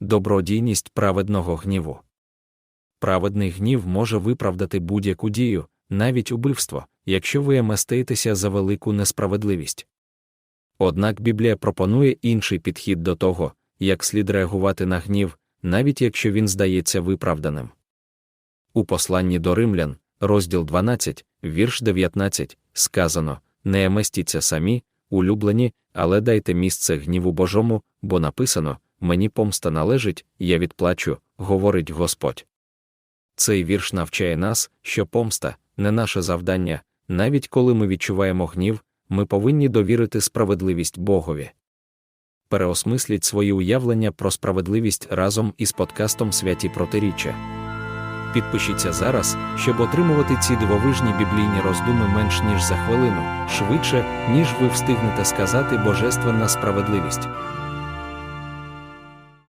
добродійність праведного гніву. Праведний гнів може виправдати будь-яку дію, навіть убивство, якщо ви мастаєтеся за велику несправедливість. Однак Біблія пропонує інший підхід до того, як слід реагувати на гнів, навіть якщо він здається виправданим. У посланні до римлян, розділ 12, вірш 19, сказано Не мастіться самі, улюблені, але дайте місце гніву Божому, бо написано Мені помста належить, я відплачу, говорить Господь. Цей вірш навчає нас, що помста не наше завдання, навіть коли ми відчуваємо гнів, ми повинні довірити справедливість Богові. Переосмисліть свої уявлення про справедливість разом із подкастом Святі Протиріччя. Підпишіться зараз, щоб отримувати ці дивовижні біблійні роздуми менш ніж за хвилину, швидше, ніж ви встигнете сказати Божественна справедливість.